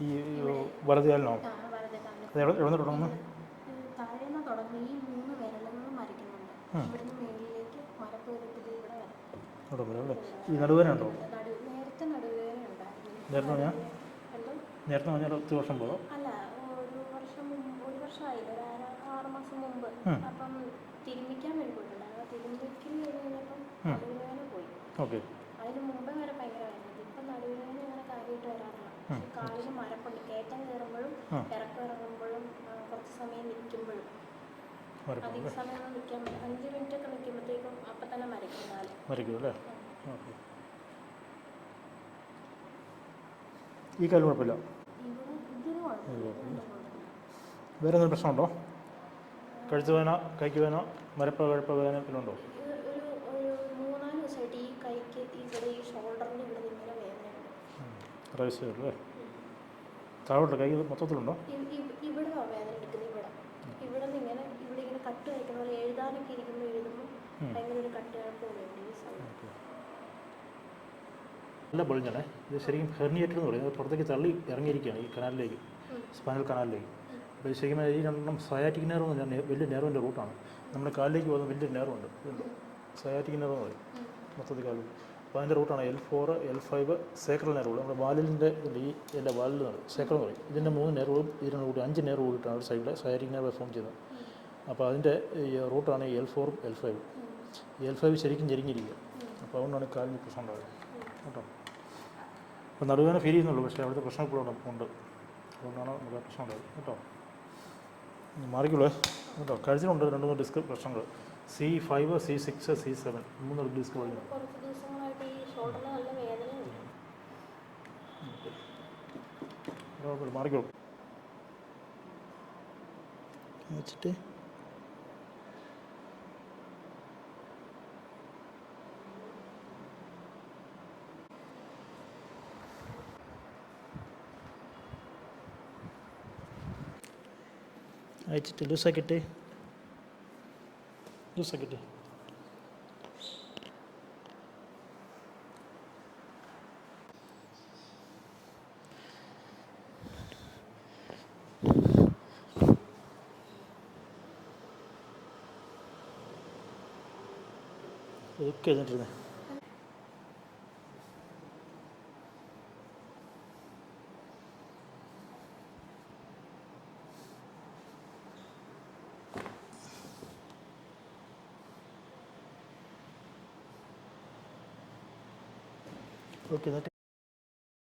ഈ വലതുകാലിനോ അത് എവിടെ എവിടെ തുടങ്ങുന്നു? താഴേന്ന് തുടങ്ങി ഈ മൂന്ന് വിരലുകളും മരയ്ക്കുന്നുണ്ട് ഉം. ഇവിടുന്ന് മേളിലേക്ക് മരപ്പ് കയറിയിട്ട് ഇവിടെ വരെ. അവിടെ വരെ ഈ നടുവേന ഉണ്ടോ നേരത്തെ ഉണ്ടായിരുന്നു. നേരത്തെ പറഞ്ഞാൽ നേരത്തെ പറഞ്ഞാൽ ഒത്തിരി വർഷം പോയോ? അല്ല ഒരു വർഷം മുമ്പ് ഒരു വർഷമായില്ല? ഒരു ആറ് മാസം മുമ്പ്. അപ്പം തിരുമ്മിക്കാൻ വേണ്ടി പോയിട്ടുണ്ടായിരുന്നു ആ തിരുമ്മിക്കൽ കഴിഞ്ഞപ്പം ഉം. പോയി. ഓക്കെ. അതിന് മുമ്പ് വരെ ഭയങ്കര വേദന ഇപ്പം നടുവേദന അങ്ങനെ കാര്യമായിട്ട് വരാറില്ല. കാലിന് മരപ്പുണ്ട് കയറ്റം കയറുമ്പോഴും ഉം. ഇറക്കം ഇറങ്ങുമ്പോഴും കുറച്ച് സമയം നിൽക്കുമ്പോഴും. വരയ്ക്കും അധിക അല്ലേ? നിൽക്കാൻ അഞ്ച് മിനിറ്റ് ഒക്കെ നിൽക്കുമ്പോഴത്തേക്കും അപ്പം തന്നെ മരയ്ക്കും കാൽ. വരയ്ക്കും അല്ലേ? ഈ കാൽ കുഴപ്പമില്ല. വേറെ എന്തെങ്കിലും പ്രശ്നമുണ്ടോ? കഴുത്ത് വേദന കൈക്ക് വേദന മരപ്പ കഴപ്പ ഒരു ഒരു മൂന്നാൽ ദിവസമായിട്ട് ഈ കൈക്ക് ഇവിടെ ഈ ഷോൾഡറിന്റെ ഇവിടെ ഇങ്ങനെ വേദനയുണ്ട്. റൈസ് ചെയ്തല്ലേ താഴോട്ട് കൈ മൊത്തത്തിലുണ്ടോ? ഇവിടെ വേദന എടുക്കുന്നത് ഇവിടെ. ഇവിടെ നിന്ന് ഇങ്ങനെ ഇവിടെ ഇങ്ങനെ കട്ട് കഴിക്കുന്ന പോലെ എഴുതാനൊക്കെ ഇരിക്കുമ്പോൾ എഴുതുമ്പോൾ ഉം. ഭയങ്കര ഒരു കട്ട് കിഴപ്പുണ്ട് ഈ സൈഡ് നല്ല പൊളിഞ്ഞാണേ. ഇത് ശരിക്കും ഹെർണിയേറ്റഡ് എന്ന് പറയുന്നത് പുറത്തേക്ക് തള്ളി ഇറങ്ങിയിരിക്കുകയാണ് ഈ കനാലിലേക്ക് സ്പൈനൽ കനാലിലേക്ക്. അപ്പോൾ ശരിക്കും ഈ രണ്ടെണ്ണം സയാറ്റിക് നെർവ് എന്ന് പറഞ്ഞാൽ വലിയ നെർവിന്റെ റൂട്ടാണ് നമ്മുടെ കാലിലേക്ക് പോകുന്ന വലിയ നെർവുണ്ട് ഇതുണ്ട് സയാറ്റിക് നെർവ് എന്ന് പറയും. മൊത്തത്തിൽ കാലിൽ അപ്പോൾ അതിന്റെ റൂട്ടാണ് L four L five sacral nerve നമ്മുടെ വാലിന്റെ ഇതിന്റെ ഈ എന്റെ വാലിൽ നിന്ന് സേക്രൽ എന്ന് പറയും. ഇതിന്റെ മൂന്ന് നെർവും ഇതിന് കൂടി അഞ്ച് നെർവ് കൂടിയിട്ടാണ് ഒരു സൈഡിൽ സയാറ്റിക് നെർവ് ഫോം ചെയ്യുന്നത്. അപ്പോൾ അതിന്റെ റൂട്ടാണ് എൽ ഫോറും എൽ ഫൈവും. എൽ ഫൈവ് ശരിക്കും ചെരിഞ്ഞിരിക്കുക അപ്പോൾ അതുകൊണ്ടാണ് കാലിന് പ്രശ്നം ഉണ്ടാകുന്നത് കേട്ടോ? അപ്പോൾ നടുവേന ഫീൽ ചെയ്യുന്നുള്ളൂ. പക്ഷേ അവിടുത്തെ പ്രശ്നം ഇപ്പോഴും ഉണ്ട്. അതുകൊണ്ടാണ് നമുക്ക് പ്രശ്നം ഉണ്ടായത്. കേട്ടോ? മാറിക്കുള്ളേ കേട്ടോ? കഴിച്ചിട്ടുണ്ട് രണ്ട് മൂന്ന് ഡിസ്ക് പ്രശ്നങ്ങൾ. C five C six C seven മൂന്ന് ഡിസ്ക് കഴിഞ്ഞു നല്ല വേദനയുണ്ട്. കുഴപ്പമില്ല മാറിക്കോളൂ. വെച്ചിട്ട്. അയച്ചിട്ട് ലൂസാക്കിയിട്ട്. ലൂസാക്കിയിട്ട്. ഇതൊക്കെ എഴുതിട്ടിരുന്നേ ഓക്കെ എന്നിട്ട്